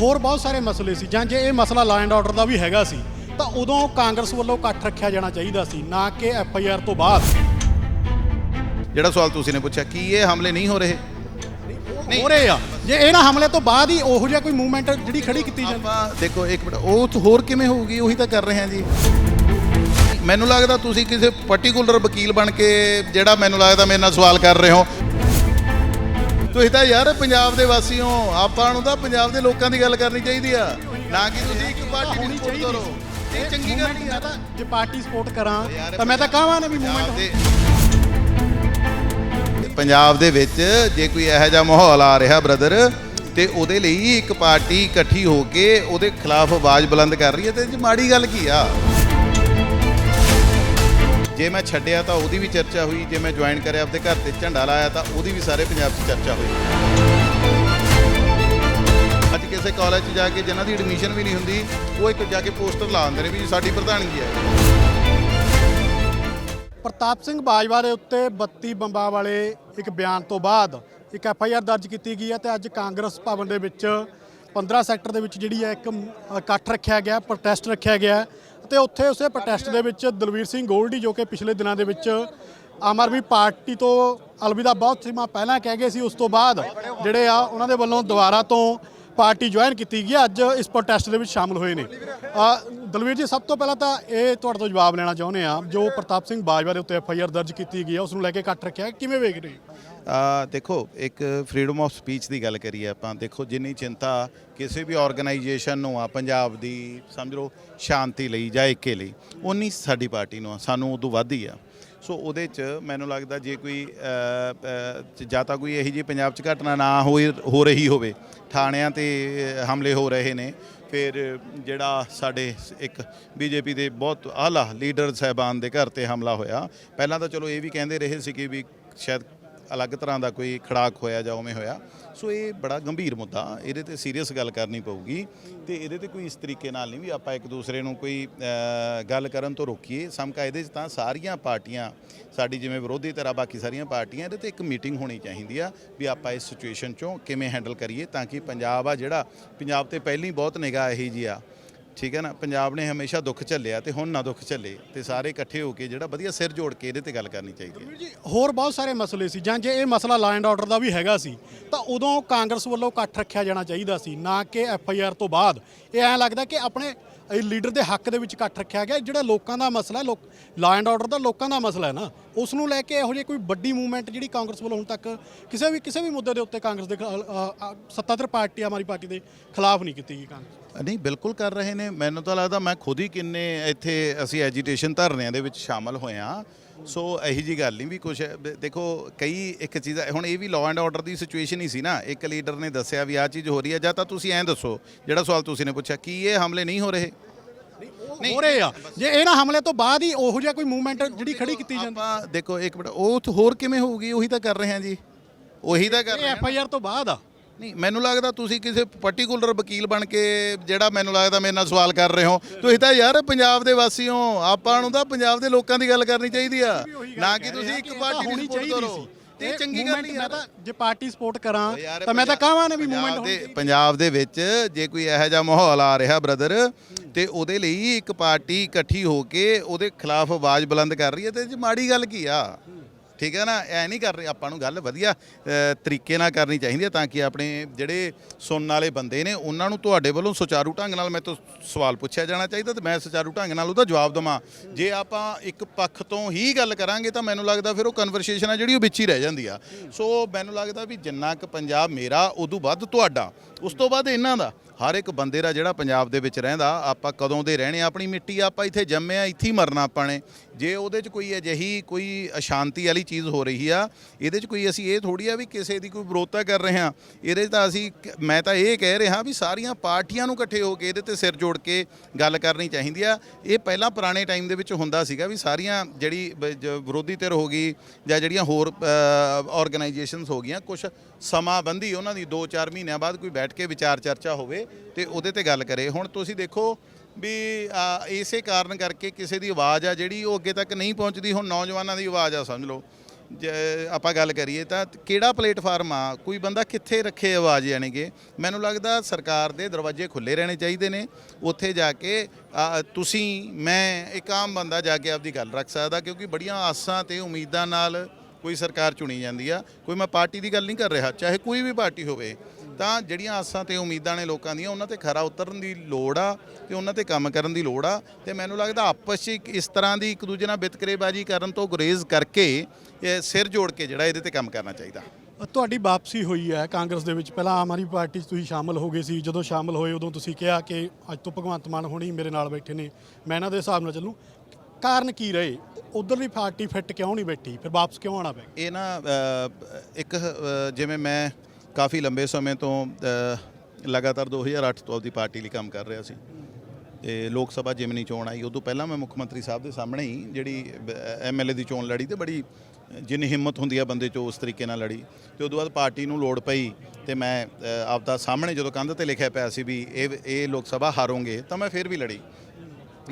ਹੋਰ ਬਹੁਤ ਸਾਰੇ ਮਸਲੇ ਸੀ। ਜਾਂ ਜੇ ਇਹ ਮਸਲਾ ਲਾ ਐਂਡ ਆਰਡਰ ਦਾ ਵੀ ਹੈਗਾ ਸੀ ਤਾਂ ਉਦੋਂ ਕਾਂਗਰਸ ਵੱਲੋਂ ਇਕੱਠ ਰੱਖਿਆ ਜਾਣਾ ਚਾਹੀਦਾ ਸੀ ਨਾ ਕਿ ਐਫ ਆਈ ਆਰ ਤੋਂ ਬਾਅਦ। ਜਿਹੜਾ ਸਵਾਲ ਤੁਸੀਂ ਨੇ ਪੁੱਛਿਆ ਕੀ ਇਹ ਹਮਲੇ ਨਹੀਂ ਹੋ ਰਹੇ? ਹੋ ਰਹੇ ਆ। ਜੇ ਇਹਨਾਂ ਹਮਲੇ ਤੋਂ ਬਾਅਦ ਹੀ ਉਹੋ ਜਿਹਾ ਕੋਈ ਮੂਵਮੈਂਟ ਜਿਹੜੀ ਖੜੀ ਕੀਤੀ ਜਾਂਦੀ ਆਪਾਂ ਦੇਖੋ ਇੱਕ ਮਿੰਟ ਉਹ ਤਾਂ ਹੋਰ ਕਿਵੇਂ ਹੋਊਗੀ ਉਹੀ ਤਾਂ ਕਰ ਰਹੇ ਹਾਂ ਜੀ। ਮੈਨੂੰ ਲੱਗਦਾ ਤੁਸੀਂ ਕਿਸੇ ਪਾਰਟਿਕੂਲਰ ਵਕੀਲ ਬਣ ਕੇ ਜਿਹੜਾ ਮੈਨੂੰ ਲੱਗਦਾ ਮੇਰੇ ਨਾਲ ਸਵਾਲ ਕਰ ਰਹੇ ਹੋ ਤੁਸੀਂ ਤਾਂ ਯਾਰ ਪੰਜਾਬ ਦੇ ਵਾਸੀ ਹੋ ਆਪਾਂ ਨੂੰ ਤਾਂ ਪੰਜਾਬ ਦੇ ਲੋਕਾਂ ਦੀ ਗੱਲ ਕਰਨੀ ਚਾਹੀਦੀ ਆ। ਨਾ ਕਿ ਤੁਸੀਂ ਇੱਕ ਪਾਰਟੀ ਨੂੰ ਸਪੋਰਟ ਕਰੋ। ਇਹ ਚੰਗੀ ਗੱਲ ਨਹੀਂ ਆ। ਤਾਂ ਜੇ ਪਾਰਟੀ ਸਪੋਰਟ ਕਰਾਂ ਤਾਂ ਮੈਂ ਤਾਂ ਕਹਾਂ ਨਾ ਵੀ ਮੂਵਮੈਂਟ ਦੇ ਪੰਜਾਬ ਦੇ ਵਿੱਚ ਜੇ ਕੋਈ ਇਹੋ ਜਿਹਾ ਮਾਹੌਲ ਆ ਰਿਹਾ ਬ੍ਰਦਰ ਤੇ ਉਹਦੇ ਲਈ ਇੱਕ ਪਾਰਟੀ ਇਕੱਠੀ ਹੋ ਕੇ ਉਹਦੇ ਖਿਲਾਫ ਆਵਾਜ਼ ਬੁਲੰਦ ਕਰ ਰਹੀ ਹੈ ਤੇ ਇਹ 'ਚ ਮਾੜੀ ਗੱਲ ਕੀ ਆ? ਜੇ ਮੈਂ ਛੱਡਿਆ ਤਾਂ ਉਹਦੀ ਵੀ ਚਰਚਾ ਹੋਈ, ਜੇ ਮੈਂ ਜੁਆਇਨ ਕਰਿਆ ਆਪਣੇ ਘਰ ਤੇ ਝੰਡਾ ਲਾਇਆ ਤਾਂ ਉਹਦੀ ਵੀ ਸਾਰੇ ਪੰਜਾਬ 'ਚ ਚਰਚਾ ਹੋਈ। ਅੱਜ ਕਿਸੇ ਕਾਲਜ 'ਚ ਜਾ ਕੇ ਜਿਨ੍ਹਾਂ ਦੀ ਐਡਮਿਸ਼ਨ ਵੀ ਨਹੀਂ ਹੁੰਦੀ, ਉਹ ਇੱਕ ਜਾ ਕੇ ਪੋਸਟਰ ਲਾ ਦਿੰਦੇ ਨੇ ਵੀ ਸਾਡੀ ਪ੍ਰਧਾਨਗੀ ਹੈ। ਪ੍ਰਤਾਪ ਸਿੰਘ ਬਾਜਵਾ ਦੇ ਉੱਤੇ 32 ਬੰਬਾਂ ਵਾਲੇ ਇੱਕ ਬਿਆਨ ਤੋਂ ਬਾਅਦ ਇੱਕ ਐਫ ਆਈ ਆਰ ਦਰਜ ਕੀਤੀ ਗਈ ਹੈ ਤੇ ਅੱਜ ਕਾਂਗਰਸ ਭਵਨ ਦੇ ਵਿੱਚ 15 ਸੈਕਟਰ ਦੇ ਵਿੱਚ ਜਿਹੜੀ ਹੈ ਇੱਕ ਇਕੱਠ ਰੱਖਿਆ ਗਿਆ ਪ੍ਰੋਟੈਸਟ ਰੱਖਿਆ ਗਿਆ ਤੇ ਉੱਥੇ ਉਸੇ ਪ੍ਰੋਟੈਸਟ ਦੇ ਵਿੱਚ ਦਲਵੀਰ ਸਿੰਘ ਗੋਲਡੀ ਜੋ ਕਿ ਪਿਛਲੇ ਦਿਨਾਂ ਦੇ ਵਿੱਚ ਆਮ ਆਦਮੀ ਪਾਰਟੀ ਤੋਂ ਅਲਵਿਦਾ ਬਹੁਤ ਸਮਾਂ ਪਹਿਲਾਂ ਕਹਿ ਗਏ ਸੀ, ਉਸ ਤੋਂ ਬਾਅਦ ਜਿਹੜੇ ਆ, ਉਹਨਾਂ ਦੇ ਵੱਲੋਂ ਦੁਬਾਰਾ ਤੋਂ ਪਾਰਟੀ ਜੁਆਇਨ ਕੀਤੀ ਗਈ ਹੈ। ਅੱਜ ਇਸ ਪ੍ਰੋਟੈਸਟ ਦੇ ਵਿੱਚ ਸ਼ਾਮਲ ਹੋਏ ਨੇ। ਦਲਵੀਰ ਜੀ, ਸਭ ਤੋਂ ਪਹਿਲਾਂ ਤਾਂ ਇਹ ਤੁਹਾਡੇ ਤੋਂ ਜਵਾਬ ਲੈਣਾ ਚਾਹੁੰਦੇ ਆ, ਜੋ ਪ੍ਰਤਾਪ ਸਿੰਘ ਬਾਜਵਾ ਦੇ ਉੱਤੇ ਐਫ ਆਈ ਆਰ ਦਰਜ ਕੀਤੀ ਗਈ ਹੈ ਉਸ ਨੂੰ ਲੈ ਕੇ ਇਕੱਠ ਰੱਖਿਆ ਕਿਵੇਂ ਵੇਖ ਰਹੇ ਦੇਖੋ, ਇੱਕ ਫਰੀडम ਆਫ ਸਪੀਚ ਦੀ ਗੱਲ ਕਰੀਏ ਆਪਾਂ, ਦੇਖੋ, ਜਿੰਨੀ ਚਿੰਤਾ ਕਿਸੇ ਵੀ ਆਰਗੇਨਾਈਜੇਸ਼ਨ ਨੂੰ ਆ, ਪੰਜਾਬ ਦੀ, ਸਮਝ ਲਓ, ਸ਼ਾਂਤੀ ਲਈ ਜਾਂ ਏਕੇ ਲਈ ਉਨੀ ਸਾਡੀ ਪਾਰਟੀ ਨੂੰ ਆ, ਸਾਨੂੰ ਉਦੋਂ ਵੱਧ ਹੀ ਆ। ਸੋ ਉਹਦੇ ਚ ਮੈਨੂੰ ਲੱਗਦਾ ਜੇ ਕੋਈ ਜਾਂ ਤਾਂ ਕੋਈ ਇਹੀ ਜਿਹੀ ਪੰਜਾਬ ਚ ਘਟਨਾ ਨਾ ਹੋਈ, ਹੋ ਰਹੀ ਹੋਵੇ, ਥਾਣਿਆਂ ਤੇ ਹਮਲੇ ਹੋ ਰਹੇ ਨੇ, ਫਿਰ ਜਿਹੜਾ ਸਾਡੇ ਇੱਕ ਬੀਜੇਪੀ ਦੇ ਬਹੁਤ ਆਲਾ ਲੀਡਰ ਸਹਿਬਾਨ ਦੇ ਘਰ ਤੇ ਹਮਲਾ ਹੋਇਆ, ਪਹਿਲਾਂ ਤਾਂ ਚਲੋ ਇਹ ਵੀ ਕਹਿੰਦੇ ਰਹੇ ਸੀ ਕਿ ਵੀ ਸ਼ਾਇਦ ਅਲੱਗ ਤਰ੍ਹਾਂ ਦਾ ਕੋਈ ਖੜਾਕ ਹੋਇਆ ਜਾਂ ਉਵੇਂ ਹੋਇਆ। ਸੋ ਇਹ ਬੜਾ ਗੰਭੀਰ ਮੁੱਦਾ, ਇਹਦੇ ਤੇ ਸੀਰੀਅਸ ਗੱਲ ਕਰਨੀ ਪਊਗੀ। ਤੇ ਇਹਦੇ ਤੇ ਕੋਈ ਇਸ ਤਰੀਕੇ ਨਾਲ ਨਹੀਂ ਵੀ ਆਪਾਂ ਇੱਕ ਦੂਸਰੇ ਨੂੰ ਕੋਈ ਗੱਲ ਕਰਨ ਤੋਂ ਰੋਕੀਏ। ਸਮਕਾ ਇਹਦੇ 'ਚ ਤਾਂ ਸਾਰੀਆਂ ਪਾਰਟੀਆਂ, ਸਾਡੀ ਜਿਵੇਂ ਵਿਰੋਧੀ ਧਿਰਾਂ, ਬਾਕੀ ਸਾਰੀਆਂ ਪਾਰਟੀਆਂ, ਇਹਦੇ ਤੇ ਇੱਕ ਮੀਟਿੰਗ ਹੋਣੀ ਚਾਹੀਦੀ ਆ ਵੀ ਆਪਾਂ ਇਸ ਸਿਚੁਏਸ਼ਨ 'ਚੋਂ ਕਿਵੇਂ ਹੈਂਡਲ ਕਰੀਏ ਤਾਂ ਕਿ ਪੰਜਾਬ ਆ ਜਿਹੜਾ, ਪੰਜਾਬ ਤੇ ਪਹਿਲਾਂ ਹੀ ਬਹੁਤ ਨਿਗਾਹ ਇਹੀ ਜੀ ਆ। ਠੀਕ ਹੈ ਨਾ? ਪੰਜਾਬ ਨੇ ਹਮੇਸ਼ਾ ਦੁੱਖ ਝੱਲਿਆ ਤੇ ਹੁਣ ਨਾ ਦੁੱਖ ਝੱਲੇ ਤੇ ਸਾਰੇ ਇਕੱਠੇ ਹੋ ਕੇ ਜਿਹੜਾ ਵਧੀਆ ਸਿਰ ਜੋੜ ਕੇ ਇਹਦੇ ਤੇ ਗੱਲ ਕਰਨੀ ਚਾਹੀਦੀ ਹੈ। ਜੀ ਹੋਰ ਬਹੁਤ ਸਾਰੇ ਮਸਲੇ ਸੀ ਜਾਂ ਜੇ ਇਹ ਮਸਲਾ ਲਾ ਐਂਡ ਆਰਡਰ ਦਾ ਵੀ ਹੈਗਾ ਸੀ ਤਾਂ ਉਦੋਂ ਕਾਂਗਰਸ ਵੱਲੋਂ ਇਕੱਠ ਰੱਖਿਆ ਜਾਣਾ ਚਾਹੀਦਾ ਸੀ ਨਾ ਕਿ ਐਫ ਆਈ ਆਰ ਤੋਂ ਬਾਅਦ। ਇਹ ਐਂ ਲੱਗਦਾ ਕਿ ਆਪਣੇ ਇਹ ਲੀਡਰ ਦੇ ਹੱਕ ਦੇ ਵਿੱਚ ਇਕੱਠ ਰੱਖਿਆ ਗਿਆ ਜਿਹੜਾ ਲੋਕਾਂ ਦਾ ਮਸਲਾ ਹੈ ਲੋਕ ਲਾ ਐਂਡ ਆਰਡਰ ਦਾ ਲੋਕਾਂ ਦਾ ਮਸਲਾ ਹੈ ਨਾ ਉਸ ਨੂੰ ਲੈ ਕੇ ਇਹੋ ਜਿਹੀ ਕੋਈ ਵੱਡੀ ਮੂਵਮੈਂਟ ਜਿਹੜੀ ਕਾਂਗਰਸ ਵੱਲੋਂ ਹੁਣ ਤੱਕ ਕਿਸੇ ਵੀ ਕਿਸੇ ਵੀ ਮੁੱਦੇ ਦੇ ਉੱਤੇ ਕਾਂਗਰਸ ਦੇ ਖਿਲਾ- ਅ, ਅ, ਸੱਤਾਧਰ ਪਾਰਟੀ ਹਮਾਰੀ ਪਾਰਟੀ ਦੇ ਖਿਲਾਫ ਨਹੀਂ ਕੀਤੀ ਗਈ ਕਾਂਗਰਸ। ਨਹੀਂ ਬਿਲਕੁਲ ਕਰ ਰਹੇ ਨੇ। ਮੈਨੂੰ ਤਾਂ ਲੱਗਦਾ ਮੈਂ ਖੁਦ ਹੀ ਕਿੰਨੇ ਇੱਥੇ ਅਸੀਂ ਐਜੀਟੇਸ਼ਨ ਧਰਨਿਆਂ ਦੇ ਵਿੱਚ ਸ਼ਾਮਲ ਹੋਏ ਆ ਸੋ ਇਹੀ ਜੀ ਗੱਲ ਨਹੀਂ ਵੀ ਕੁਝ ਦੇਖੋ ਕਈ ਇੱਕ ਚੀਜ਼ ਹੁਣ ਇਹ ਵੀ ਲਾਅ ਐਂਡ ਆਰਡਰ ਦੀ ਸਿਚੁਏਸ਼ਨ ਹੀ ਸੀ ਨਾ। ਇੱਕ ਲੀਡਰ ਨੇ ਦੱਸਿਆ ਵੀ ਆਹ ਚੀਜ਼ ਹੋ ਰਹੀ ਹੈ ਜਾਂ ਤਾਂ ਤੁਸੀਂ ਐਂ ਦੱਸੋ ਜਿਹੜਾ ਸਵਾਲ ਤੁਸੀਂ ਨੇ ਪੁੱਛਿਆ ਕੀ ਇਹ ਹਮਲੇ ਨਹੀਂ ਹੋ ਰਹੇ? ਹੋ ਰਹੇ ਆ। ਜੇ ਇਹਨਾਂ ਹਮਲੇ ਤੋਂ ਬਾਅਦ ਹੀ ਉਹੋ ਜਿਹਾ ਕੋਈ ਮੂਵਮੈਂਟ ਜਿਹੜੀ ਖੜੀ ਕੀਤੀ ਜਾਂਦੀ। ਆਪਾਂ ਦੇਖੋ ਇੱਕ ਮਿੰਟ ਉਹ ਹੋਰ ਕਿਵੇਂ ਹੋਊਗੀ? ਉਹੀ ਤਾਂ ਕਰ ਰਹੇ ਹਾਂ ਜੀ। ਉਹੀ ਤਾਂ ਕਰ ਰਹੇ ਹਾਂ ਐਫ ਆਈ ਆਰ ਤੋਂ ਬਾਅਦ ਆ। ਨਹੀਂ ਮੈਨੂੰ ਲੱਗਦਾ ਤੁਸੀਂ ਕਿਸੇ ਪਾਰਟਿਕੂਲਰ ਵਕੀਲ ਬਣ ਕੇ ਜਿਹੜਾ ਮੈਨੂੰ ਲੱਗਦਾ ਮੇਰੇ ਨਾਲ ਸਵਾਲ ਕਰ ਰਹੇ ਹੋ। ਤੁਸੀਂ ਤਾਂ ਯਾਰ ਪੰਜਾਬ ਦੇ ਵਾਸੀ ਹੋ ਆਪਾਂ ਨੂੰ ਤਾਂ ਪੰਜਾਬ ਦੇ ਲੋਕਾਂ ਦੀ ਗੱਲ ਕਰਨੀ ਚਾਹੀਦੀ ਆ। ਨਾ ਕਿ ਤੁਸੀਂ ਇੱਕ ਪਾਰਟੀ ਨੂੰ ਸਪੋਰਟ ਕਰੋ। ਇਹ ਚੰਗੀ ਗੱਲ ਨਹੀਂ ਮੈਂ ਤਾਂ ਜੇ ਪਾਰਟੀ ਸਪੋਰਟ ਕਰਾਂ ਤਾਂ ਮੈਂ ਤਾਂ ਕਹਾਂ ਨਾ ਵੀ ਮੂਵਮੈਂਟ ਦੇ ਪੰਜਾਬ ਦੇ ਵਿੱਚ ਜੇ ਕੋਈ ਇਹੋ ਜਿਹਾ ਮਾਹੌਲ ਆ ਰਿਹਾ ਬ੍ਰਦਰ ਤੇ ਉਹਦੇ ਲਈ ਇੱਕ ਪਾਰਟੀ ਇਕੱਠੀ ਹੋ ਕੇ ਉਹਦੇ ਖਿਲਾਫ ਆਵਾਜ਼ ਬੁਲੰਦ ਕਰ ਰਹੀ ਹੈ ਤੇ 'ਚ ਮਾੜੀ ਗੱਲ ਕੀ ਆ? ਠੀਕ ਹੈ ਨਾ, ਐ ਨਹੀਂ ਕਰ ਰਹੇ, ਆਪਾਂ ਨੂੰ ਗੱਲ ਵਧੀਆ ਤਰੀਕੇ ਨਾਲ ਕਰਨੀ ਚਾਹੀਦੀ ਹੈ ਤਾਂ ਕਿ ਆਪਣੇ ਜਿਹੜੇ ਸੁਣਨ ਵਾਲੇ ਬੰਦੇ ਨੇ, ਉਹਨਾਂ ਨੂੰ ਤੁਹਾਡੇ ਵੱਲੋਂ ਸੁਚਾਰੂ ਢੰਗ ਨਾਲ ਮੈਂ ਤੋਂ ਸਵਾਲ ਪੁੱਛਿਆ ਜਾਣਾ ਚਾਹੀਦਾ ਤੇ ਮੈਂ ਸੁਚਾਰੂ ਢੰਗ ਨਾਲ ਉਹਦਾ ਜਵਾਬ ਦਵਾਂ। ਜੇ ਆਪਾਂ ਇੱਕ ਪੱਖ ਤੋਂ ਹੀ ਗੱਲ ਕਰਾਂਗੇ ਤਾਂ ਮੈਨੂੰ ਲੱਗਦਾ ਫਿਰ ਉਹ ਕਨਵਰਸੇਸ਼ਨ ਆ ਜਿਹੜੀ ਉਹ ਵਿੱਚ ਹੀ ਰਹਿ ਜਾਂਦੀ ਆ। ਸੋ ਮੈਨੂੰ ਲੱਗਦਾ ਵੀ ਜਿੰਨਾ ਕੁ ਪੰਜਾਬ ਮੇਰਾ, ਉਦੋਂ ਵੱਧ ਤੁਹਾਡਾ, ਉਸ ਤੋਂ ਬਾਅਦ ਇਹਨਾਂ ਦਾ। ਹਰ ਇੱਕ ਬੰਦੇ ਦਾ ਜਿਹੜਾ ਪੰਜਾਬ ਦੇ ਵਿੱਚ ਰਹਿੰਦਾ, ਆਪਾਂ ਕਦੋਂ ਦੇ ਰਹਿਣੇ ਆਪਣੀ ਮਿੱਟੀ ਆਪਾਂ ਇੱਥੇ ਜੰਮੇ ਆ, ਇੱਥੇ ਹੀ ਮਰਨਾ ਆਪਾਂ ਨੇ। ਜੇ ਉਹਦੇ 'ਚ ਕੋਈ ਅਜਿਹੀ ਕੋਈ ਅਸ਼ਾਂਤੀ ਵਾਲੀ ਚੀਜ਼ ਹੋ ਰਹੀ ਆ, ਇਹਦੇ 'ਚ ਕੋਈ ਅਸੀਂ ਇਹ ਥੋੜੀ ਆ ਵੀ ਕਿਸੇ ਦੀ ਕੋਈ ਵਿਰੋਧਤਾ ਕਰ ਰਹੇ ਹਾਂ। ਇਹਦੇ 'ਚ ਤਾਂ ਅਸੀਂ ਮੈਂ ਤਾਂ ਇਹ ਕਹਿ ਰਿਹਾ ਵੀ ਸਾਰੀਆਂ ਪਾਰਟੀਆਂ ਨੂੰ ਇਕੱਠੇ ਹੋ ਕੇ ਇਹਦੇ ਤੇ ਸਿਰ ਜੋੜ ਕੇ ਗੱਲ ਕਰਨੀ ਚਾਹੀਦੀ ਆ। ਇਹ ਪਹਿਲਾਂ ਪੁਰਾਣੇ ਟਾਈਮ ਦੇ ਵਿੱਚ ਹੁੰਦਾ ਸੀਗਾ ਵੀ ਸਾਰੀਆਂ ਜਿਹੜੀ ਵਿਰੋਧੀ ਧਿਰ ਹੋ ਗਈ ਜਾਂ ਜਿਹੜੀਆਂ ਹੋਰ ਆਰਗੇਨਾਈਜੇਸ਼ਨਸ ਹੋ ਗਈਆਂ ਕੁਝ ਸਮਾਂ ਬੰਦੀ ਉਹਨਾਂ ਦੀ 2-4 ਮਹੀਨਿਆਂ ਬਾਅਦ ਕੋਈ ਬੈਠ ਕੇ ਵਿਚਾਰ ਚਰਚਾ ਹੋਵੇ ਤੇ ਉਹਦੇ ਤੇ ਗੱਲ ਕਰੇ। ਹੁਣ ਤੁਸੀਂ ਦੇਖੋ ਵੀ ਇਸੇ ਕਾਰਨ ਕਰਕੇ ਕਿਸੇ ਦੀ ਆਵਾਜ਼ ਆ ਜਿਹੜੀ ਉਹ ਅੱਗੇ ਤੱਕ ਨਹੀਂ ਪਹੁੰਚਦੀ, ਹੁਣ ਨੌਜਵਾਨਾਂ ਦੀ ਆਵਾਜ਼ ਆ, ਸਮਝ ਲਓ। ਜੇ ਆਪਾਂ ਗੱਲ ਕਰੀਏ ਤਾਂ ਕਿਹੜਾ ਪਲੇਟਫਾਰਮ ਆ? ਕੋਈ ਬੰਦਾ ਕਿੱਥੇ ਰੱਖੇ ਆਵਾਜ਼ ਯਾਨੀ ਕਿ ਮੈਨੂੰ ਲੱਗਦਾ ਸਰਕਾਰ ਦੇ ਦਰਵਾਜ਼ੇ ਖੁੱਲੇ ਰਹਿਣੇ ਚਾਹੀਦੇ ਨੇ। ਉੱਥੇ ਜਾ ਕੇ ਤੁਸੀਂ, ਮੈਂ, ਇੱਕ ਆਮ ਬੰਦਾ ਜਾ ਕੇ ਆਪਦੀ ਗੱਲ ਰੱਖ ਸਕਦਾ ਕਿਉਂਕਿ ਬੜੀਆਂ ਆਸਾਂ ਤੇ ਉਮੀਦਾਂ ਨਾਲ ਕੋਈ ਸਰਕਾਰ ਚੁਣੀ ਜਾਂਦੀ ਆ। ਕੋਈ ਮੈਂ ਪਾਰਟੀ ਦੀ ਗੱਲ ਨਹੀਂ ਕਰ ਰਿਹਾ, ਚਾਹੇ ਕੋਈ ਵੀ ਪਾਰਟੀ ਹੋਵੇ। ਤਾਂ ਜਿਹੜੀਆਂ ਆਸਾਂ ਤੇ ਉਮੀਦਾਂ ਨੇ ਲੋਕਾਂ ਦੀਆਂ ਉਹਨਾਂ ਤੇ ਖਰਾ ਉਤਰਨ ਦੀ ਲੋੜ ਆ ਤੇ ਉਹਨਾਂ ਤੇ ਕੰਮ ਕਰਨ ਦੀ ਲੋੜ ਆ। ਤੇ ਮੈਨੂੰ ਲੱਗਦਾ ਆਪਸ 'ਚ ਇੱਕ ਇਸ ਤਰ੍ਹਾਂ ਦੀ ਇੱਕ ਦੂਜੇ ਨਾਲ ਵਿਤਕਰੇਬਾਜ਼ੀ ਕਰਨ ਤੋਂ ਗੁਰੇਜ਼ ਕਰਕੇ ਸਿਰ ਜੋੜ ਕੇ ਜਿਹੜਾ ਇਹਦੇ ਤੇ ਕੰਮ ਕਰਨਾ ਚਾਹੀਦਾ। ਤੁਹਾਡੀ ਵਾਪਸੀ ਹੋਈ ਹੈ ਕਾਂਗਰਸ ਦੇ ਵਿੱਚ। ਪਹਿਲਾਂ ਆਮ ਆਦਮੀ ਪਾਰਟੀ 'ਚ ਤੁਸੀਂ ਸ਼ਾਮਲ ਹੋ ਗਏ ਸੀ। ਜਦੋਂ ਸ਼ਾਮਲ ਹੋਏ ਉਦੋਂ ਤੁਸੀਂ ਕਿਹਾ ਕਿ ਅੱਜ ਤੋਂ ਭਗਵੰਤ ਮਾਨ ਹੁਣੀ ਮੇਰੇ ਨਾਲ ਬੈਠੇ ਨੇ। ਮੈਂ ਇਹਨਾਂ ਦੇ ਹਿਸਾਬ ਨਾਲ ਚੱਲੂ। ਕਾਰਨ ਕੀ ਰਹੇ? ਉਧਰਲੀ ਪਾਰਟੀ ਫਿੱਟ ਕਿਉਂ ਨਹੀਂ ਬੈਠੀ? ਫਿਰ ਵਾਪਸ ਕਿਉਂ ਆਣਾ ਪਿਆ ਇਹ ਨਾ ਇੱਕ ਜਿਵੇਂ ਮੈਂ ਕਾਫੀ ਲੰਬੇ ਸਮੇਂ ਤੋਂ ਅ, ਲਗਾਤਾਰ 2008 ਤੋਂ ਆਪਦੀ ਪਾਰਟੀ ਲਈ ਕੰਮ ਕਰ ਰਿਹਾ ਸੀ। ਤੇ ਲੋਕ ਸਭਾ ਜਿਮਨੀ ਚੋਣ ਆਈ ਉਦੋਂ ਪਹਿਲਾਂ ਮੈਂ ਮੁੱਖ ਮੰਤਰੀ ਸਾਹਿਬ ਦੇ ਸਾਹਮਣੇ ਹੀ ਜਿਹੜੀ ਐਮਐਲਏ ਦੀ ਚੋਣ ਲੜੀ ਤੇ ਬੜੀ ਜਿੰਨੀ ਹਿੰਮਤ ਹੁੰਦੀ ਆ ਬੰਦੇ 'ਚੋਂ ਉਸ ਤਰੀਕੇ ਨਾਲ ਲੜੀ। ਤੇ ਉਦੋਂ ਬਾਅਦ ਪਾਰਟੀ ਨੂੰ ਲੋੜ ਪਈ ਤੇ ਮੈਂ ਆਪਦਾ ਸਾਹਮਣੇ ਜਦੋਂ ਕੰਧ ਤੇ ਲਿਖਿਆ ਪਿਆ ਸੀ ਵੀ ਇਹ ਇਹ ਲੋਕ ਸਭਾ ਹਾਰੋਗੇ ਤਾਂ ਮੈਂ ਫਿਰ ਵੀ ਲੜੀ।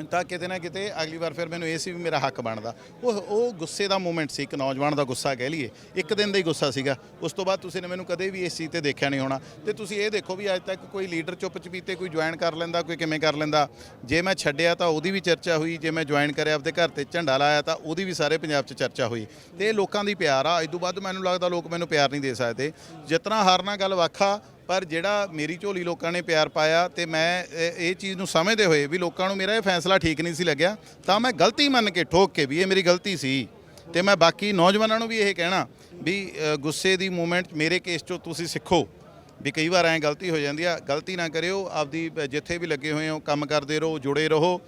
ਤਾਂ ਕਿਤੇ ਨਾ ਕਿਤੇ ਅਗਲੀ ਵਾਰ ਫਿਰ ਮੈਨੂੰ ਇਹ ਸੀ ਵੀ ਮੇਰਾ ਹੱਕ ਬਣਦਾ। ਉਹ ਉਹ ਗੁੱਸੇ ਦਾ ਮੂਮੈਂਟ ਸੀ, ਇੱਕ ਨੌਜਵਾਨ ਦਾ ਗੁੱਸਾ ਕਹਿ ਲਈਏ। ਇੱਕ ਦਿਨ ਦਾ ਹੀ ਗੁੱਸਾ ਸੀਗਾ। ਉਸ ਤੋਂ ਬਾਅਦ ਤੁਸੀਂ ਨੇ ਮੈਨੂੰ ਕਦੇ ਵੀ ਇਸ ਚੀਜ਼ ਤੇ ਦੇਖਿਆ ਨਹੀਂ ਹੋਣਾ। ਤੇ ਤੁਸੀਂ ਇਹ ਦੇਖੋ ਵੀ ਅੱਜ ਤੱਕ ਕੋਈ ਲੀਡਰ ਚੁੱਪ ਚਪੀਤੇ ਕੋਈ ਜੁਆਇਨ ਕਰ ਲੈਂਦਾ, ਕੋਈ ਕਿਵੇਂ ਕਰ ਲੈਂਦਾ। ਜੇ ਮੈਂ ਛੱਡਿਆ ਤਾਂ ਉਹਦੀ ਵੀ ਚਰਚਾ ਹੋਈ, ਜੇ ਮੈਂ ਜੁਆਇਨ ਕਰਿਆ ਆਪਦੇ ਘਰ ਤੇ ਝੰਡਾ ਲਾਇਆ ਤਾਂ ਉਹਦੀ ਵੀ ਸਾਰੇ ਪੰਜਾਬ 'ਚ ਚਰਚਾ ਹੋਈ। ਤੇ ਇਹ ਲੋਕਾਂ ਦੀ ਪਿਆਰ ਆ। ਇਸ ਤੋਂ ਬਾਅਦ ਮੈਨੂੰ ਲੱਗਦਾ ਲੋਕ ਮੈਨੂੰ ਪਿਆਰ ਨਹੀਂ ਦੇ ਸਕਦੇ। ਜਿਤਨਾ ਹਾਰਨਾ ਗੱਲ ਵੱਖਾ ਪਰ ਜਿਹੜਾ ਮੇਰੀ ਝੋਲੀ ਲੋਕਾਂ ਨੇ ਪਿਆਰ ਪਾਇਆ ਤੇ ਮੈਂ ਇਹ ਚੀਜ਼ ਨੂੰ ਸਮਝਦੇ ਹੋਏ ਵੀ ਲੋਕਾਂ ਨੂੰ ਮੇਰਾ ਇਹ ਫੈਸਲਾ ਠੀਕ ਨਹੀਂ ਸੀ ਲੱਗਿਆ, ਤਾਂ ਮੈਂ ਗਲਤੀ ਮੰਨ ਕੇ ਠੋਕ ਕੇ ਵੀ ਇਹ ਮੇਰੀ ਗਲਤੀ ਸੀ। ਤੇ ਮੈਂ ਬਾਕੀ ਨੌਜਵਾਨਾਂ ਨੂੰ ਵੀ ਇਹ ਕਹਿਣਾ ਵੀ ਗੁੱਸੇ ਦੀ ਮੂਵਮੈਂਟ ਮੇਰੇ ਕੇਸ 'ਚੋਂ ਤੁਸੀਂ ਸਿੱਖੋ ਵੀ ਕਈ ਵਾਰ ਐਂ ਗਲਤੀ ਹੋ ਜਾਂਦੀ ਆ, ਗਲਤੀ ਨਾ ਕਰਿਓ, ਆਪਦੀ ਜਿੱਥੇ ਵੀ ਲੱਗੇ ਹੋਏ ਹੋ, ਕੰਮ ਕਰਦੇ ਰਹੋ, ਜੁੜੇ ਰਹੋ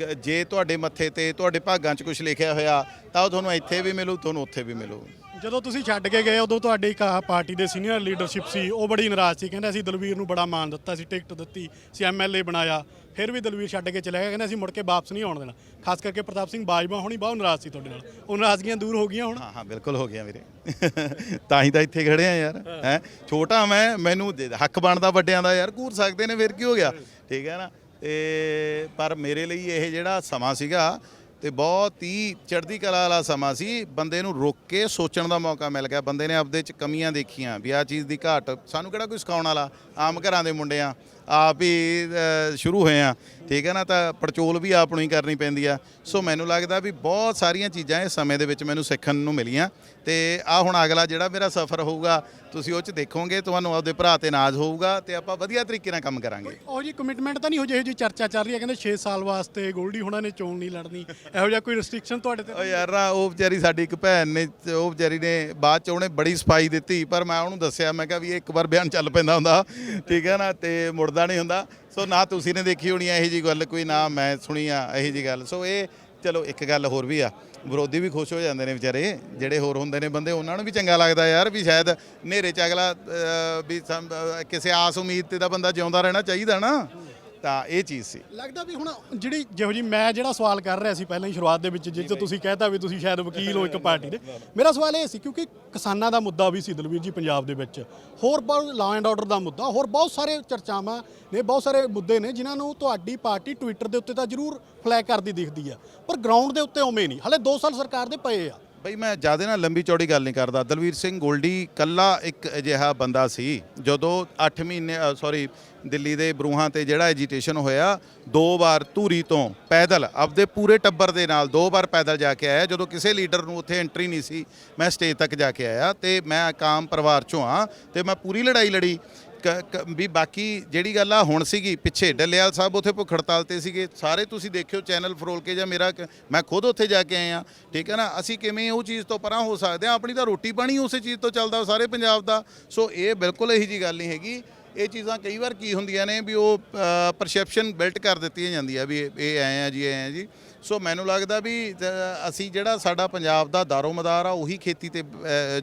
ਗ- ਜੇ ਤੁਹਾਡੇ ਮੱਥੇ ਤੇ ਤੁਹਾਡੇ ਭਾਗਾਂ 'ਚ ਕੁਝ ਲਿਖਿਆ ਹੋਇਆ ਤਾਂ ਉਹ ਤੁਹਾਨੂੰ ਇੱਥੇ ਵੀ ਮਿਲੂ, ਤੁਹਾਨੂੰ ਉੱਥੇ ਵੀ ਮਿਲੂ। ਜਦੋਂ ਤੁਸੀਂ ਛੱਡ ਕੇ ਗਏ ਉਦੋਂ ਤੁਹਾਡੀ ਇੱਕ ਆਹ ਪਾਰਟੀ ਦੇ ਸੀਨੀਅਰ ਲੀਡਰਸ਼ਿਪ ਸੀ ਉਹ ਬੜੀ ਨਾਰਾਜ਼ ਸੀ। ਕਹਿੰਦੇ ਅਸੀਂ ਦਲਵੀਰ ਨੂੰ ਬੜਾ ਮਾਣ ਦਿੱਤਾ ਸੀ ਟਿਕਟ ਦਿੱਤੀ ਸੀ ਐਮਐਲਏ ਬਣਾਇਆ। ਫਿਰ ਵੀ ਦਲਵੀਰ ਛੱਡ ਕੇ ਚਲੇ ਗਿਆ ਕਹਿੰਦੇ ਅਸੀਂ ਮੁੜ ਕੇ ਵਾਪਸ ਨਹੀਂ ਆਉਣ ਦੇਣਾ। ਖਾਸ ਕਰਕੇ ਪ੍ਰਤਾਪ ਸਿੰਘ ਬਾਜਵਾ ਹੋਣੀ ਬਹੁਤ ਨਾਰਾਜ਼ ਸੀ ਤੁਹਾਡੇ ਨਾਲ। ਉਹ ਨਾਰਾਜ਼ਗੀਆਂ ਦੂਰ ਹੋ ਗਈਆਂ ਹੁਣ। ਹਾਂ ਹਾਂ ਬਿਲਕੁਲ ਹੋ ਗਿਆ ਵੀਰੇ। ਤਾਂ ਹੀ ਤਾਂ ਇੱਥੇ ਖੜੇ ਆ ਯਾਰ ਹੈ। ਛੋਟਾ ਮੈਂ ਮੈਨੂੰ ਦੇ- ਹੱਕ ਬਣਦਾ ਵੱਡਿਆਂ ਦਾ ਯਾਰ ਘੂਰ ਸਕਦੇ ਨੇ ਫਿਰ ਕੀ ਹੋ ਗਿਆ? ਠੀਕ ਹੈ ਨਾ? ਤੇ ਪਰ ਮੇਰੇ ਲਈ ਇਹ ਜਿਹੜਾ ਸਮਾਂ ਸੀਗਾ ਤੇ ਬਹੁਤ ਹੀ ਚੜ੍ਹਦੀ ਕਲਾ ਵਾਲਾ ਸਮਾਂ ਸੀ। ਬੰਦੇ ਨੂੰ ਰੁਕ ਕੇ ਸੋਚਣ ਦਾ ਮੌਕਾ ਮਿਲ ਗਿਆ। ਬੰਦੇ ਨੇ ਆਪਦੇ ਚ ਕਮੀਆਂ ਦੇਖੀਆਂ ਵੀ ਆਹ ਚੀਜ਼ ਦੀ ਘਾਟ ਸਾਨੂੰ ਕਿਹੜਾ ਕੋਈ ਸਿਖਾਉਣ ਵਾਲਾ? ਆਮ ਘਰਾਂ ਦੇ ਮੁੰਡੇ ਆ ਆਪ ਹੀ ਸ਼ੁਰੂ ਹੋਏ ਆ। ਠੀਕ ਹੈ ਨਾ? ਤਾਂ ਪੜਚੋਲ ਵੀ ਆਪ ਨੂੰ ਹੀ ਕਰਨੀ ਪੈਂਦੀ ਆ। ਸੋ ਮੈਨੂੰ ਲੱਗਦਾ ਵੀ ਬਹੁਤ ਸਾਰੀਆਂ ਚੀਜ਼ਾਂ ਇਸ ਸਮੇਂ ਦੇ ਵਿੱਚ ਮੈਨੂੰ ਸਿੱਖਣ ਨੂੰ ਮਿਲੀਆਂ। ਤੇ ਆ ਹੁਣ ਅਗਲਾ ਜਿਹੜਾ ਮੇਰਾ ਸਫ਼ਰ ਹੋਊਗਾ ਤੁਸੀਂ ਉਹ ਚ ਦੇਖੋਗੇ ਤੁਹਾਨੂੰ ਆਪਦੇ ਭਰਾ ਤੇ ਨਾਜ਼ ਹੋਊਗਾ ਤੇ ਆਪਾਂ ਵਧੀਆ ਤਰੀਕੇ ਨਾਲ ਕੰਮ ਕਰਾਂਗੇ। ਉਹ ਜੀ ਕਮਿਟਮੈਂਟ ਤਾਂ ਨਹੀਂ ਹੋ ਜਿਹੋ ਜੀ ਚਰਚਾ ਚੱਲ ਰਹੀ ਹੈ ਕਹਿੰਦੇ 6 ਸਾਲ ਵਾਸਤੇ ਗੋਲਡੀ ਹੁਣਾਂ ਨੇ ਚੋਣ ਨਹੀਂ ਲੜਨੀ। ਇਹੋ ਜਿਹਾ ਕੋਈ ਰੈਸਟ੍ਰਿਕਸ਼ਨ ਤੁਹਾਡੇ ਤੇ? ਓ ਯਾਰ ਉਹ ਵਿਚਾਰੀ ਸਾਡੀ ਇੱਕ ਭੈਣ ਨੇ ਉਹ ਵਿਚਾਰੀ ਨੇ ਬਾਅਦ ਚ ਉਹਨੇ ਬੜੀ ਸਫ਼ਾਈ ਦਿੱਤੀ ਪਰ ਮੈਂ ਉਹਨੂੰ ਦੱਸਿਆ ਮੈਂ ਕਿਹਾ ਵੀ ਇਹ ਇੱਕ ਵਾਰ ਬਿਆਨ ਚੱਲ ਪੈਂਦਾ ਹੁੰਦਾ। ਠੀਕ ਹੈ ਨਾ? ਤੇ ਮੁੜਦਾ ਨਹੀਂ ਹੁੰਦਾ। ਸੋ ਨਾ ਤੁਸੀਂ ਨੇ ਦੇਖੀ ਹੋਣੀ ਇਹੋ ਜੀ ਗੱਲ ਕੋਈ ਨਾ ਮੈਂ ਸੁਣੀ ਆ ਇਹੋ ਜੀ ਗੱਲ। ਸੋ ਇਹ ਚਲੋ ਇੱਕ ਗੱਲ ਹੋਰ ਵੀ ਆ ਵਿਰੋਧੀ ਵੀ ਖੁਸ਼ ਹੋ ਜਾਂਦੇ ਨੇ ਵਿਚਾਰੇ ਜਿਹੜੇ ਹੋਰ ਹੁੰਦੇ ਨੇ ਬੰਦੇ ਉਹਨਾਂ ਨੂੰ ਵੀ ਚੰਗਾ ਲੱਗਦਾ ਯਾਰ ਵੀ ਸ਼ਾਇਦ ਹਨੇਰੇ ਚ ਅਗਲਾ ਅਹ, ਵੀ ਸਮ- ਅਹ, ਕਿਸੇ ਆਸ ਉਮੀਦ ਤੇ ਤਾਂ ਬੰਦਾ ਜਿਉਂਦਾ ਰਹਿਣਾ ਚਾਹੀਦਾ ਨਾ। ਤਾਂ ਇਹ ਚੀਜ਼ ਸੀ। ਲੱਗਦਾ ਵੀ ਹੁਣ ਜਿਹੜੀ ਜਿਹੋ ਜੀ ਮੈਂ ਜਿਹੜਾ ਸਵਾਲ ਕਰ ਰਿਹਾ ਸੀ ਪਹਿਲਾਂ ਹੀ ਸ਼ੁਰੂਆਤ ਦੇ ਵਿੱਚ ਤੋਂ ਤੁਸੀਂ ਕਹਿਤਾ ਵੀ ਤੁਸੀਂ ਸ਼ਾਇਦ ਵਕੀਲ ਹੋ ਇੱਕ ਪਾਰਟੀ ਦੇ। ਮੇਰਾ ਸਵਾਲ ਇਹ ਸੀ ਕਿਉਂਕਿ ਕਿਸਾਨਾਂ ਦਾ ਮੁੱਦਾ ਵੀ ਸੀ ਦਲਵੀਰ ਜੀ ਪੰਜਾਬ ਦੇ ਵਿੱਚ। ਹੋਰ ਬਹੁਤ ਲਾ ਐਂਡ ਆਰਡਰ ਦਾ ਮੁੱਦਾ ਹੋਰ ਬਹੁਤ ਸਾਰੇ ਚਰਚਾਵਾਂ ਨੇ ਬਹੁਤ ਸਾਰੇ ਮੁੱਦੇ ਨੇ ਜਿਨ੍ਹਾਂ ਨੂੰ ਤੁਹਾਡੀ ਪਾਰਟੀ ਟਵਿੱਟਰ ਦੇ ਉੱਤੇ ਤਾਂ ਜ਼ਰੂਰ ਫਲੈਗ ਕਰਦੀ ਦਿਖਦੀ ਆ। ਪਰ ਗਰਾਊਂਡ ਦੇ ਉੱਤੇ ਉਵੇਂ ਨਹੀਂ ਹਲੇ 2 ਸਾਲ ਸਰਕਾਰ ਦੇ ਪਏ ਆ। ਬਈ ਮੈਂ ਜ਼ਿਆਦਾ ਨਾ ਲੰਬੀ ਚੌੜੀ ਗੱਲ ਨਹੀਂ ਕਰਦਾ। ਦਲਵੀਰ ਸਿੰਘ ਗੋਲਡੀ ਕੱਲਾ ਇੱਕ ਅਜਿਹਾ ਬੰਦਾ ਸੀ, ਜਦੋਂ 8 ਮਹੀਨੇ ਸੌਰੀ ਦਿੱਲੀ ਦੇ ਬਰੂਹਾਂ ਤੇ ਜਿਹੜਾ ਐਜੀਟੇਸ਼ਨ ਹੋਇਆ, ਦੋ ਵਾਰ ਧੂਰੀ ਤੋਂ ਪੈਦਲ, ਆਪਦੇ ਪੂਰੇ ਟੱਬਰ ਦੇ ਨਾਲ ਦੋ ਵਾਰ ਪੈਦਲ ਜਾ ਕੇ ਆਇਆ। ਜਦੋਂ ਕਿਸੇ ਲੀਡਰ ਨੂੰ ਉੱਥੇ ਐਂਟਰੀ ਨਹੀਂ ਸੀ, ਮੈਂ ਸਟੇਜ ਤੱਕ ਜਾ ਕੇ ਆਇਆ ਤੇ ਮੈਂ ਕਾਮ ਪਰਿਵਾਰ ਚੋਂ ਆ ਤੇ ਮੈਂ ਪੂਰੀ ਲੜਾਈ ਲੜੀ। ਵੀ ਬਾਕੀ ਜਿਹੜੀ ਗੱਲ ਆ, ਹੁਣ ਸੀਗੀ, ਪਿੱਛੇ ਡੱਲੇਵਾਲ ਸਾਹਿਬ ਉੱਥੇ ਭੁੱਖ ਹੜਤਾਲ ਤੇ ਸੀਗੇ। ਸਾਰੇ ਤੁਸੀਂ ਦੇਖਿਓ, ਚੈਨਲ ਫਰੋਲ ਕੇ ਜਾਂ ਮੇਰਾ ਕ- ਮੈਂ ਖੁਦ ਉੱਥੇ ਜਾ ਕੇ ਆਇਆ ਠੀਕ ਹੈ ਨਾ? ਅਸੀਂ ਕਿਵੇਂ ਉਹ ਚੀਜ਼ ਤੋਂ ਪਰਾਂ ਹੋ ਸਕਦੇ ਆ ਆਪਣੀ ਤਾਂ ਰੋਟੀ ਪਾਣੀ ਉਸੇ ਚੀਜ਼ ਤੋਂ ਚੱਲਦਾ ਸਾਰੇ ਪੰਜਾਬ ਦਾ। ਸੋ ਇਹ ਬਿਲਕੁਲ ਇਹੀ ਜੀ ਗੱਲ ਨਹੀਂ ਹੈਗੀ। ਇਹ ਚੀਜ਼ਾਂ ਕਈ ਵਾਰ ਕੀ ਹੁੰਦੀਆਂ ਨੇ ਵੀ ਉਹ ਪਰਸੈਪਸ਼ਨ ਬਿਲਟ ਕਰ ਦਿੱਤੀਆਂ ਜਾਂਦੀਆਂ ਵੀ ਇਹ- ਇਹ ਐ ਆ ਜੀ ਐ ਆ ਜੀ। ਸੋ ਮੈਨੂੰ ਲੱਗਦਾ ਵੀ ਅਸੀਂ ਜਿਹੜਾ ਸਾਡਾ ਪੰਜਾਬ ਦਾ ਦਾਰੋਮਦਾਰ ਆ, ਉਹੀ ਖੇਤੀ ਤੇ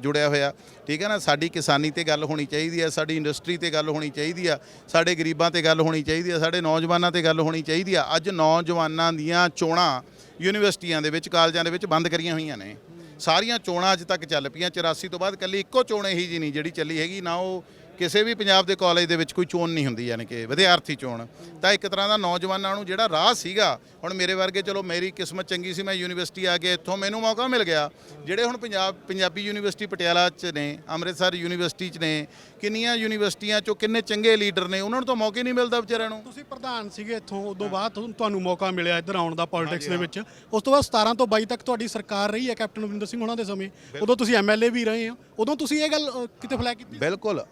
ਜੁੜਿਆ ਹੋਇਆ। ਠੀਕ ਹੈ ਨਾ? ਸਾਡੀ ਕਿਸਾਨੀ ਤੇ ਗੱਲ ਹੋਣੀ ਚਾਹੀਦੀ ਆ, ਸਾਡੀ ਇੰਡਸਟਰੀ ਤੇ ਗੱਲ ਹੋਣੀ ਚਾਹੀਦੀ ਆ, ਸਾਡੇ ਗਰੀਬਾਂ ਤੇ ਗੱਲ ਹੋਣੀ ਚਾਹੀਦੀ ਆ, ਸਾਡੇ ਨੌਜਵਾਨਾਂ ਤੇ ਗੱਲ ਹੋਣੀ ਚਾਹੀਦੀ ਆ। ਅੱਜ ਨੌਜਵਾਨਾਂ ਦੀਆਂ ਚੋਣਾਂ ਯੂਨੀਵਰਸਿਟੀਆਂ ਦੇ ਵਿੱਚ, ਕਾਲਜਾਂ ਦੇ ਵਿੱਚ ਬੰਦ ਕਰੀਆਂ ਹੋਈਆਂ ਨੇ। ਸਾਰੀਆਂ ਚੋਣਾਂ ਅੱਜ ਤੱਕ ਚੱਲ ਪਈਆਂ 84 ਤੋਂ ਬਾਅਦ ਕੱਲੀ ਇੱਕੋ ਚੋਣ ਇਹੀ ਜੀ ਨਹੀਂ ਜਿਹੜੀ ਚੱਲੀ ਹੈਗੀ, ਨਾ ਉਹ ਕਿਸੇ ਵੀ ਪੰਜਾਬ ਦੇ ਕਾਲਜ ਦੇ ਵਿੱਚ ਕੋਈ ਚੋਣ ਨਹੀਂ ਹੁੰਦੀ ਯਾਨੀ ਕਿ ਵਿਦਿਆਰਥੀ ਚੋਣ। ਤਾਂ ਇੱਕ ਤਰ੍ਹਾਂ ਦਾ ਨੌਜਵਾਨਾਂ ਨੂੰ ਜਿਹੜਾ ਰਾਹ ਸੀਗਾ ਹੁਣ ਮੇਰੇ ਵਰਗੇ ਚਲੋ ਮੇਰੀ ਕਿਸਮਤ ਚੰਗੀ ਸੀ ਮੈਂ ਯੂਨੀਵਰਸਿਟੀ ਆ ਕੇ ਇੱਥੋਂ ਮੈਨੂੰ ਮੌਕਾ ਮਿਲ ਗਿਆ। ਜਿਹੜੇ ਹੁਣ ਪੰਜਾਬ ਪੰਜਾਬੀ ਯੂਨੀਵਰਸਿਟੀ ਪਟਿਆਲਾ 'ਚ ਨੇ ਅੰਮ੍ਰਿਤਸਰ ਯੂਨੀਵਰਸਿਟੀ 'ਚ ਨੇ ਕਿੰਨੀਆਂ ਯੂਨੀਵਰਸਿਟੀਆਂ 'ਚੋਂ ਕਿੰਨੇ ਚੰਗੇ ਲੀਡਰ ਨੇ ਉਹਨਾਂ ਨੂੰ ਤਾਂ ਮੌਕੇ ਨਹੀਂ ਮਿਲਦਾ ਵਿਚਾਰਿਆਂ ਨੂੰ। ਤੁਸੀਂ ਪ੍ਰਧਾਨ ਸੀਗੇ ਇੱਥੋਂ ਉਦੋਂ ਬਾਅਦ ਤੁਹਾਨੂੰ- ਮੌਕਾ ਮਿਲਿਆ ਇੱਧਰ ਆਉਣ ਦਾ ਪੋਲਿਟਿਕਸ ਦੇ ਵਿੱਚ। ਉਸ ਤੋਂ ਬਾਅਦ 17 ਤੋਂ 22 ਤੱਕ ਤੁਹਾਡੀ ਸਰਕਾਰ ਰਹੀ ਹੈ ਕੈਪਟਨ ਅਮਰਿੰਦਰ ਸਿੰਘ ਉਹਨਾਂ ਦੇ ਸਮੇਂ। ਉਦੋਂ ਤੁਸੀਂ ਐਮਐਲਏ ਵੀ ਰਹੇ ਹੋ। ਉਦੋਂ ਤੁਸੀਂ ਇਹ ਗੱਲ ਕਿਤੇ ਫਲੈਗ ਕੀਤੀ ਬਿਲਕੁਲ।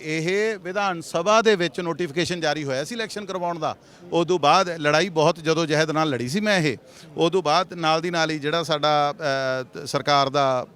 ਇਹ ਵਿਧਾਨ ਸਭਾ ਦੇ ਵਿੱਚ ਨੋਟੀਫਿਕੇਸ਼ਨ ਜਾਰੀ ਹੋਇਆ ਸੀ ਇਲੈਕਸ਼ਨ ਕਰਵਾਉਣ ਦਾ। ਉਦੋਂ ਬਾਅਦ ਲੜਾਈ ਬਹੁਤ ਜਦੋਂ ਜਹਿਦ ਨਾਲ ਲੜੀ ਸੀ ਮੈਂ ਇਹ। ਉਦੋਂ ਬਾਅਦ ਨਾਲ ਦੀ ਨਾਲ ਹੀ ਜਿਹੜਾ ਸਾਡਾ ਸਰਕਾਰ ਦਾ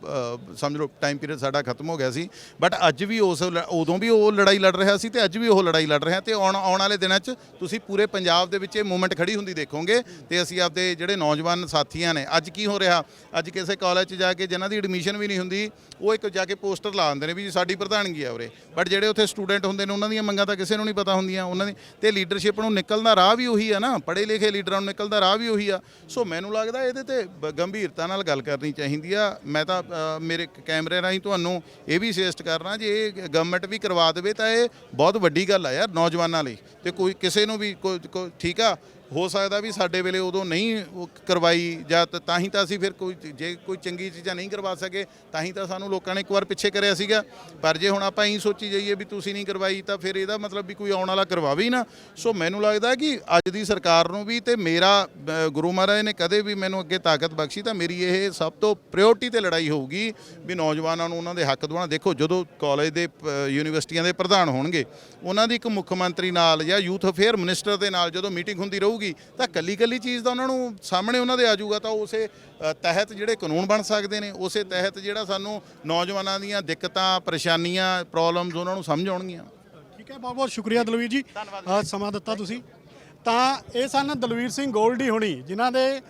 ਸਮਝ ਲਓ ਟਾਈਮ ਪੀਰੀਅਡ ਸਾਡਾ ਖਤਮ ਹੋ ਗਿਆ ਸੀ। ਬਟ ਅੱਜ ਵੀ ਉਸ ਲ- ਉਦੋਂ ਵੀ ਉਹ ਲੜਾਈ ਲੜ ਰਿਹਾ ਸੀ ਤੇ ਅੱਜ ਵੀ ਉਹ ਲੜਾਈ ਲੜ ਰਿਹਾ ਤੇ ਆਉਣ ਆਉਣ ਵਾਲੇ ਦਿਨਾਂ 'ਚ ਤੁਸੀਂ ਪੂਰੇ ਪੰਜਾਬ ਦੇ ਵਿੱਚ ਇਹ ਮੂਵਮੈਂਟ ਖੜੀ ਹੁੰਦੀ ਦੇਖੋਗੇ ਤੇ ਅਸੀਂ ਆਪਦੇ ਜਿਹੜੇ ਨੌਜਵਾਨ ਸਾਥੀਆਂ ਨੇ, ਅੱਜ ਕੀ ਹੋ ਰਿਹਾ? ਅੱਜ ਕਿਸੇ ਕਾਲਜ 'ਚ ਜਾ ਕੇ ਜਿਨ੍ਹਾਂ ਦੀ ਐਡਮਿਸ਼ਨ ਵੀ ਨਹੀਂ ਹੁੰਦੀ, ਉਹ ਇੱਕ ਜਾ ਕੇ ਪੋਸਟਰ ਲਾ ਦਿੰਦੇ ਨੇ ਵੀ ਸਾਡੀ ਪ੍ਰਧਾਨਗੀ ਆ ਉਰੇ। ਬਟ ਜਿਹੜੇ ਉੱਥੇ ਸਟੂਡੈਂਟ ਹੁੰਦੇ ਨੇ ਉਹਨਾਂ ਦੀਆਂ ਮੰਗਾਂ ਤਾਂ ਕਿਸੇ ਨੂੰ ਨਹੀਂ ਪਤਾ ਹੁੰਦੀਆਂ। ਉਹਨਾਂ ਦੀ ਤੇ ਲੀਡਰਸ਼ਿਪ ਨੂੰ ਨਿਕਲਦਾ ਰਾਹ ਵੀ ਉਹੀ ਆ ਨਾ। ਪੜ੍ਹੇ ਲਿਖੇ ਲੀਡਰਾਂ ਨੂੰ ਨਿਕਲਦਾ ਰਾਹ ਵੀ ਉਹੀ ਆ। ਸੋ ਮੈਨੂੰ ਲੱਗਦਾ ਇਹਦੇ ਤੇ ਬ- ਗੰਭੀਰਤਾ ਨਾਲ ਗੱਲ ਕਰਨੀ ਚਾਹੀਦੀ ਆ। ਮੈਂ ਤਾਂ ਅ, ਮੇਰੇ ਕ- ਕੈਮਰੇ ਰਾਹੀਂ ਤੁਹਾਨੂੰ ਇਹ ਵੀ ਸੁਜੈਸਟ ਕਰਨਾ ਜੇ ਇਹ ਗਵਰਨਮੈਂਟ ਵੀ ਕਰਵਾ ਦੇਵੇ ਤਾਂ ਇਹ ਬਹੁਤ ਵੱਡੀ ਗੱਲ ਆ ਯਾਰ ਨੌਜਵਾਨਾਂ ਲਈ। ਤੇ ਕੋਈ ਕਿਸੇ ਨੂੰ ਵੀ ਕੋਈ ਕੋਈ- ਠੀਕ ਆ ਹੋ ਸਕਦਾ ਵੀ ਸਾਡੇ ਵੇਲੇ ਉਦੋਂ ਨਹੀਂ ਕਰਵਾਈ ਜਾਂ ਤਾਂ ਹੀ ਤਾਂ ਅਸੀਂ ਫਿਰ ਕੋਈ ਜੇ ਕੋਈ ਚੰਗੀ ਚੀਜ਼ਾਂ ਨਹੀਂ ਕਰਵਾ ਸਕੇ ਤਾਂ ਹੀ ਤਾਂ ਸਾਨੂੰ ਲੋਕਾਂ ਨੇ ਇੱਕ ਵਾਰ ਪਿੱਛੇ ਕਰਿਆ ਸੀਗਾ। ਪਰ ਜੇ ਹੁਣ ਆਪਾਂ ਇਹੀ ਸੋਚੀ ਜਾਈਏ ਵੀ ਤੁਸੀਂ ਨਹੀਂ ਕਰਵਾਈ ਤਾਂ ਫਿਰ ਇਹਦਾ ਮਤਲਬ ਵੀ ਕੋਈ ਆਉਣ ਵਾਲਾ ਕਰਵਾਵੇ ਹੀ ਨਾ। ਸੋ ਮੈਨੂੰ ਲੱਗਦਾ ਕਿ ਅੱਜ ਦੀ ਸਰਕਾਰ ਨੂੰ ਵੀ ਤੇ ਮੇਰਾ ਗੁਰੂ ਮਹਾਰਾਜ ਨੇ ਕਦੇ ਵੀ ਮੈਨੂੰ ਅੱਗੇ ਤਾਕਤ ਬਖਸ਼ੀ ਤਾਂ ਮੇਰੀ ਇਹ ਸਭ ਤੋਂ ਪ੍ਰਾਇੋਰਟੀ ਤੇ ਲੜਾਈ ਹੋਊਗੀ ਵੀ ਨੌਜਵਾਨਾਂ ਨੂੰ ਉਹਨਾਂ ਦੇ ਹੱਕ ਦਿਵਾਉਣਾ। ਦੇਖੋ ਜਦੋਂ ਕਾਲਜ ਦੇ ਅ, ਯੂਨੀਵਰਸਿਟੀਆਂ ਦੇ ਪ੍ਰਧਾਨ ਹੋਣਗੇ ਉਹਨਾਂ ਦੀ ਇੱਕ ਮੁੱਖ ਮੰਤਰੀ ਨਾਲ ਜਾਂ ਯੂਥ ਅਫੇਅਰ ਮਿਨਿਸਟਰ ਦੇ ਨਾਲ ਜਦੋਂ ਮੀਟਿੰਗ ਹੁੰਦੀ ਰਹੂ ਰਹੂਗੀ ਤਾਂ ਕੱਲੀ ਕੱਲੀ ਚੀਜ਼ ਦਾ ਉਹਨਾਂ ਨੂੰ ਸਾਹਮਣੇ ਉਹਨਾਂ ਦੇ ਆ ਜਾਊਗਾ ਤਾਂ ਉਸੇ ਤਹਿਤ ਜਿਹੜੇ ਕਾਨੂੰਨ ਬਣ ਸਕਦੇ ਨੇ ਉਸੇ ਤਹਿਤ ਜਿਹੜਾ ਸਾਨੂੰ ਨੌਜਵਾਨਾਂ ਦੀਆਂ ਦਿੱਕਤਾਂ ਪਰੇਸ਼ਾਨੀਆਂ ਪ੍ਰੋਬਲਮਸ ਉਹਨਾਂ ਨੂੰ ਸਮਝ ਆਉਣਗੀਆਂ। ਠੀਕ ਹੈ ਬਹੁਤ ਬਹੁਤ ਸ਼ੁਕਰੀਆ ਦਲਵੀਰ ਜੀ। ਅ, ਸਮਾਂ ਦਿੱਤਾ ਤੁਸੀਂ। ਤਾਂ ਇਹ ਸਨ ਦਲਵੀਰ ਸਿੰਘ ਗੋਲਡੀ ਹੋਣੀ ਜਿਨ੍ਹਾਂ ਦੇ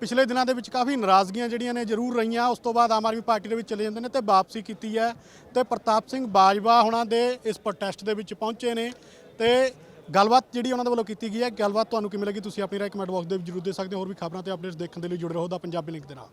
ਪਿਛਲੇ ਦਿਨਾਂ ਦੇ ਵਿੱਚ ਕਾਫੀ ਨਾਰਾਜ਼ਗੀਆਂ ਜਿਹੜੀਆਂ ਨੇ ਜ਼ਰੂਰ ਰਹੀਆਂ ਉਸ ਤੋਂ ਬਾਅਦ ਆਮ ਆਦਮੀ ਪਾਰਟੀ ਦੇ ਵਿੱਚ ਚਲੇ ਜਾਂਦੇ ਨੇ ਤੇ ਵਾਪਸੀ ਕੀਤੀ ਹੈ। ਤੇ ਪ੍ਰਤਾਪ ਸਿੰਘ ਬਾਜਵਾ ਹੁਣਾਂ ਦੇ ਇਸ ਪ੍ਰੋਟੈਸਟ ਦੇ ਵਿੱਚ ਪਹੁੰਚੇ ਨੇ ਤੇ ਗੱਲਬਾਤ ਜਿਹੜੀ ਉਹਨਾਂ ਦੇ ਵੱਲੋਂ ਕੀਤੀ ਗਈ ਹੈ, ਗੱਲਬਾਤ ਤੁਹਾਨੂੰ ਕਿਵੇਂ ਲੱਗੀ? ਤੁਸੀਂ ਆਪਣੀ ਰਾਏ ਕਮੈਂਟ ਬਾਕਸ ਦੇ ਵਿੱਚ ਜ਼ਰੂਰ ਦੇ ਸਕਦੇ ਹੋ, ਹੋਰ ਵੀ ਖਬਰਾਂ ਤੇ ਅਪਡੇਟਸ ਦੇਖਣ ਦੇ ਲਈ ਜੁੜੇ ਰਹੋ ਦਾ ਪੰਜਾਬੀ ਲਿੰਕ ਦੇ ਨਾਲ।